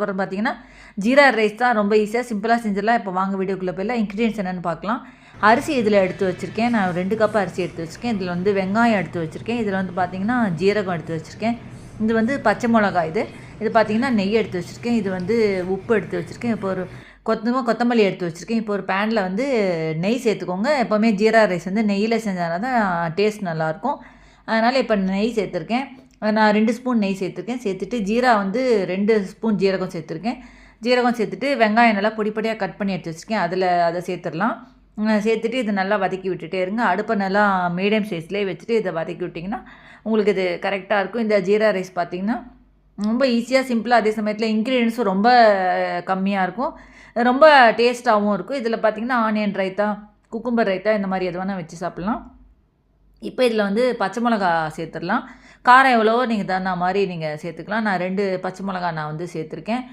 அதுக்கப்புறம் பார்த்தீங்கன்னா ஜீரா ரைஸ் தான் ரொம்ப ஈஸியாக சிம்பிளாக செஞ்சிடலாம். இப்போ வாங்க வீடியோக்குள்ளே போயிடலாம். இன்க்ரீடியன்ஸ் என்னென்னு பார்க்கலாம். அரிசி இதில் எடுத்து வச்சுருக்கேன். நான் ரெண்டு கப் அரிசி எடுத்து வச்சுருக்கேன். இதில் வந்து வெங்காயம் எடுத்து வச்சுருக்கேன். இதில் வந்து பார்த்தீங்கன்னா ஜீரகம் எடுத்து வச்சுருக்கேன். இது வந்து பச்சை மிளகாய் இது. இது பார்த்தீங்கன்னா நெய் எடுத்து வச்சுருக்கேன். இது வந்து உப்பு எடுத்து வச்சுருக்கேன். இப்போ ஒரு கொத்தமாக கொத்தமல்லி எடுத்து வச்சுருக்கேன். இப்போ ஒரு பேனில் வந்து நெய் சேர்த்துக்கோங்க. எப்போவுமே ஜீரா ரைஸ் வந்து நெய்யில் செஞ்சால் தான் டேஸ்ட் நல்லாயிருக்கும். அதனால் இப்போ நெய் சேர்த்துருக்கேன். நான் ரெண்டு ஸ்பூன் நெய் சேர்த்துருக்கேன். சேர்த்துட்டு ஜீரா வந்து ரெண்டு ஸ்பூன் ஜீரகம் சேர்த்துருக்கேன். ஜீரகம் சேர்த்துட்டு வெங்காயம் நல்லா பொடி பொடியாக கட் பண்ணி எடுத்து வச்சுருக்கேன். அதில் அதை சேர்த்துடலாம். சேர்த்துட்டு இது நல்லா வதக்கி விட்டுட்டே இருங்க. அடுப்பை நல்லா மீடியம் சைஸ்லேயே வச்சுட்டு இதை வதக்கி விட்டிங்கன்னா உங்களுக்கு இது கரெக்டாக இருக்கும். இந்த ஜீரா ரைஸ் பார்த்திங்கன்னா ரொம்ப ஈஸியாக சிம்பிளாக அதே சமயத்தில் இன்க்ரீடியன்ஸும் ரொம்ப கம்மியாக இருக்கும். ரொம்ப டேஸ்ட்டாகவும் இருக்கும். இதில் பார்த்தீங்கன்னா ஆனியன் ரைத்தா குக்கும்பர் ரைத்தா இந்த மாதிரி எது வேணால் வச்சு சாப்பிட்லாம். இப்போ இதில் வந்து பச்சை மிளகா சேர்த்துடலாம். காரம் எவ்வளவோ நீங்கள் தகுந்த மாதிரி நீங்கள் சேர்த்துக்கலாம். நான் ரெண்டு பச்சை மிளகா நான் வந்து சேர்த்துருக்கேன்.